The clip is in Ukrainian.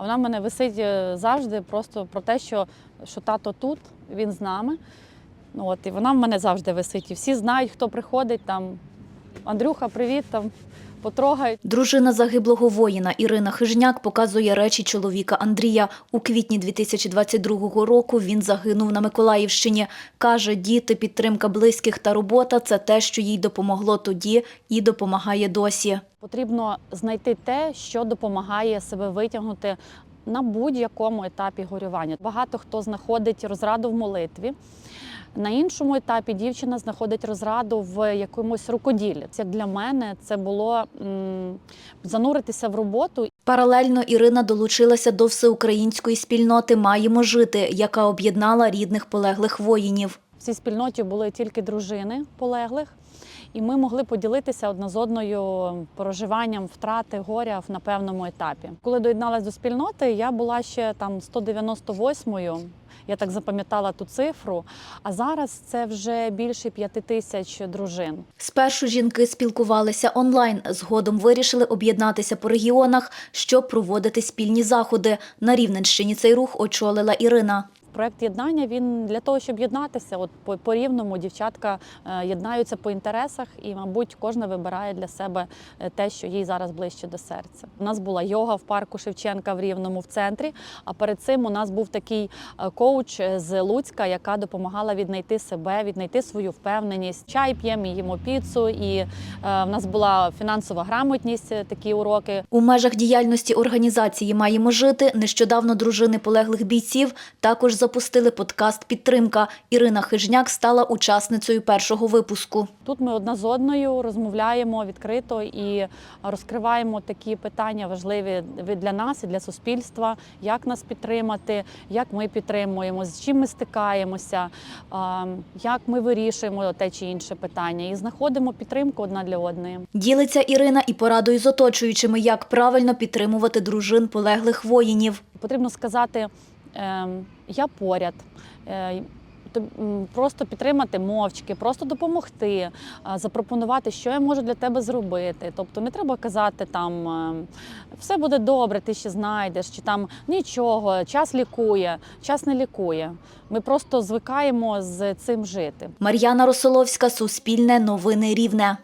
А вона в мене висить е, завжди просто про те, що, що тато тут, він з нами. Ну, от, і вона в мене завжди висить. І всі знають, хто приходить там. Андрюха, привіт, там потрогають. Дружина загиблого воїна Ірина Хижняк показує речі чоловіка Андрія. У квітні 2022 року він загинув на Миколаївщині. Каже, діти, підтримка близьких та робота це те, що їй допомогло тоді і допомагає досі. Потрібно знайти те, що допомагає себе витягнути на будь-якому етапі горювання. Багато хто знаходить розраду в молитві. На іншому етапі дівчина знаходить розраду в якомусь рукоділлі. Як для мене це було м, зануритися в роботу Паралельно Ірина долучилася до всеукраїнської спільноти Маємо жити, яка об'єднала рідних полеглих воїнів. В цій спільноті були тільки дружини полеглих, і ми могли поділитися одна з одною проживанням втрати горя на певному етапі. Коли доєдналась до спільноти, я була ще там 198-ю. Я так запам'ятала ту цифру. А зараз це вже більше п'яти тисяч дружин. Спершу жінки спілкувалися онлайн, згодом вирішили об'єднатися по регіонах, щоб проводити спільні заходи. На Рівненщині цей рух очолила Ірина. Проект єднання він для того, щоб єднатися. От по, рівному дівчатка е, єднаються по інтересах, і, мабуть, кожна вибирає для себе е, те, що їй зараз ближче до серця. У нас була йога в парку Шевченка в Рівному в центрі. А перед цим у нас був такий е, коуч з Луцька, яка допомагала віднайти себе, віднайти свою впевненість. Чай п'ємо, їмо піцу, і в нас була фінансова грамотність, такі уроки. У межах діяльності організації Маємо жити нещодавно дружини полеглих бійців також запустили подкаст Підтримка. Ірина Хижняк стала учасницею першого випуску. Тут ми одна з одною розмовляємо відкрито і розкриваємо такі питання важливі для нас і для суспільства, як нас підтримати, як ми підтримуємо, з чим ми стикаємося, як ми вирішуємо те чи інше питання, і знаходимо підтримку одна для одної. Ділиться Ірина і порадою з оточуючими, як правильно підтримувати дружин полеглих воїнів. Потрібно сказати я поряд. Е, Просто підтримати мовчки, просто допомогти, запропонувати, що я можу для тебе зробити. Тобто не треба казати там ем, все буде добре, ти ще знайдеш, чи там нічого, час лікує, час не лікує. Ми просто звикаємо з цим жити. Мар'яна Росоловська, Суспільне, Новини Рівне.